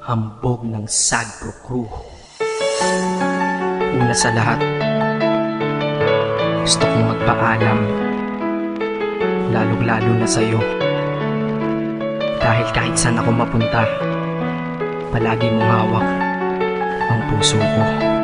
hambog ng Sagpro Crew. Una sa lahat, gusto kong magpaalam, lalong-lalo na sa'yo. Dahil kahit saan ako mapunta, palagi mong hawak ang puso ko.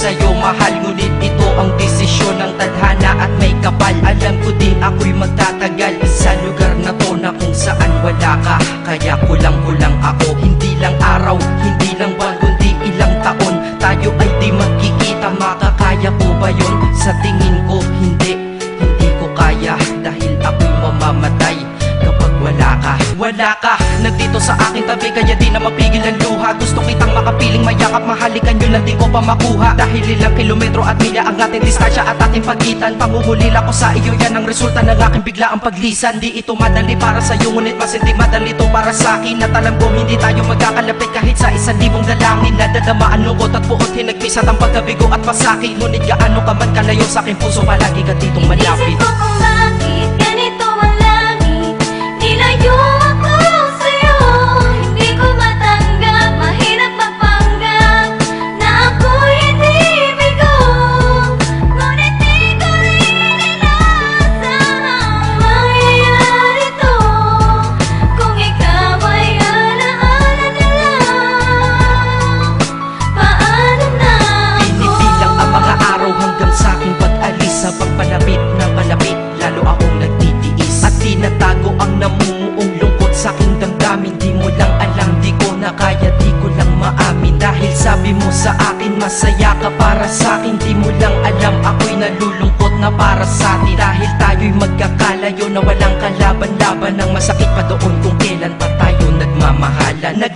Sa'yo Mahal. Ngunit ito ang desisyon ng tadhana at may kapal. Alam ko di ako'y magtatagal. Sa lugar na to na kung saan wala ka. Kaya kulang-kulang ako. Hindi lang araw, hindi lang buwan Kundi ilang taon. Tayo ay di magkikita. Makakaya ko ba yun? Sa tingin ko hindi. Hindi ko kaya Dahil ako'y mamamatay kapag wala ka. Wala ka, sa aking tabi Kaya di na mapigil ang luha. Gusto kitang makapiling mayakap Mahalikan yun lang di ko pa makuha. Dahil ilang kilometro at milya Ang ating distansya at ating pagitan. Pangungulila ko sa iyo Yan ang resulta ng aking biglaang paglisan. Di ito madali para sa'yo Ngunit mas hindi madali to para sa akin. At alam ko hindi tayo magkakalapit Kahit sa isang libong dalangin. Nadadama ang lungkot at buot Hinagpisat ang pagkabigo at pasakit. Ngunit gaano ka man kalayo sa aking puso Palagi ka ditong malapit. Isip ko lang maamin Dahil sabi mo sa akin, masaya ka para sa akin Di mo lang alam, ako'y nalulungkot na para sa atin Dahil tayo'y magkakalayo na walang kalaban-laban Ang masakit pa doon kung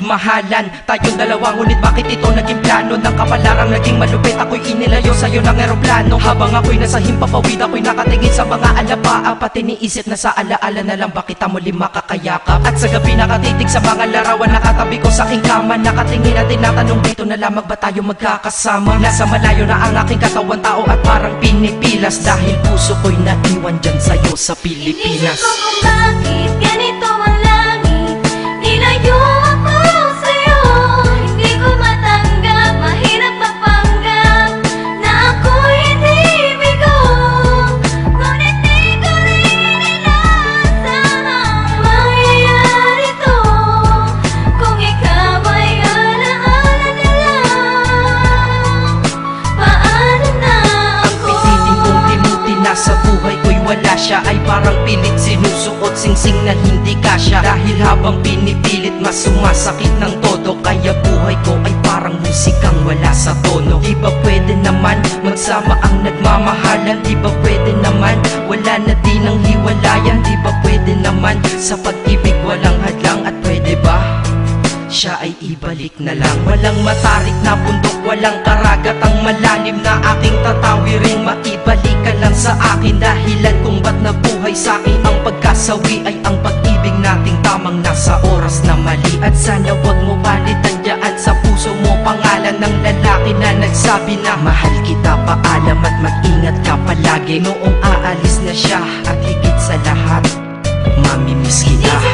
Nagmahalan, tayong dalawa Ngunit bakit ito naging plano? Ng kapalarang naging malupit Ako'y inilayo sa'yo ng eroplano. Habang ako'y nasa himpapawid Ako'y nakatingin sa mga alapaa Pati niisip na sa alaala na lang Bakit ang muli makakayakap? At sa gabi nakatitig sa mga larawan Nakatabi ko sa aking kama. Nakatingin at tinatanong dito na lamang ba tayo magkakasama? Nasa malayo na ang aking katawan tao At parang pinipilas. Dahil puso ko'y naiwan dyan sa'yo sa Pilipinas. Inisip ko kung bakit ganito wala siya Ay parang pilit sinusuot singsing na hindi kasya. Dahil habang pinipilit mas sumasakit ng todo. Kaya buhay ko ay parang musikang wala sa tono. Di ba pwede naman magsama ang nagmamahalan? Di ba pwede naman wala na din ang hiwalayan? Di ba pwede naman sa pag-ibig walang hadlang? At pwede ba? siya ay ibalik na lang. Walang matarik na bundok, walang karagat. Ang malalim na aking tatawiring Maibalik ka lang sa akin. Dahilan nabuhay sa akin Ang pagkasawi ay ang pag-ibig nating Tamang nasa oras na mali. At sana wag mo palitan dyan sa puso mo Pangalan ng lalaki na nagsabi na Mahal kita, paalam at mag-ingat ka palagi. Noong aalis na siya At higit sa lahat Mamimiss kita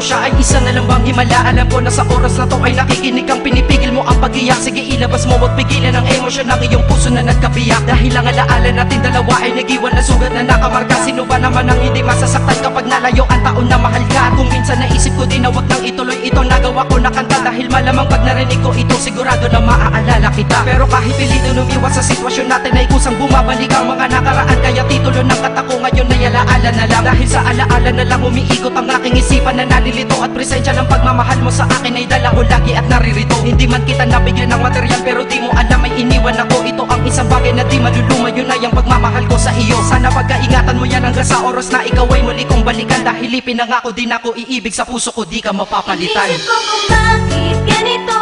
siya ay isa na lang bang himala Alam ko na sa oras na to ay nakikinig kang pinipigil mo ang pag-iyak. Sige ilabas mo wag pigilan ang emosyon ng iyong puso na nagkabiyak Dahil ang alaala natin dalawa ay nagiwan na sugat na nakamarka Sino ba naman ang hindi masasaktan kapag nalayo ang taon na mahal ka? Kung minsan naisip ko din na wag nang ituloy ito Nagawa ko na kanta. Dahil Dahil malamang pag narinig ko ito sigurado na maaalala kita. Pero kahit pilito lumiwas sa sitwasyon natin ay kusang bumabalik ang mga nakaraan. Kaya titulo ng kata ko ngayon ay alaala na lang. Dahil sa alaala na lang umiikot ang aking isipan na nalilito. At presensya ng pagmamahal mo sa akin ay dala ko lagi at naririto. Hindi man kita nabigyan ng material pero di mo alam ay iniwan ako. Ito ang isang bagay na di maluluma yun ay ang pagmamahal ko sa iyo. Sana pagkaingatan mo yan hanggang sa oras na ikaw ay muli kong balikan. Dahil ipinangako din ako iibig sa puso ko di ka mapapalitan. Inisip ko kung bakit ganito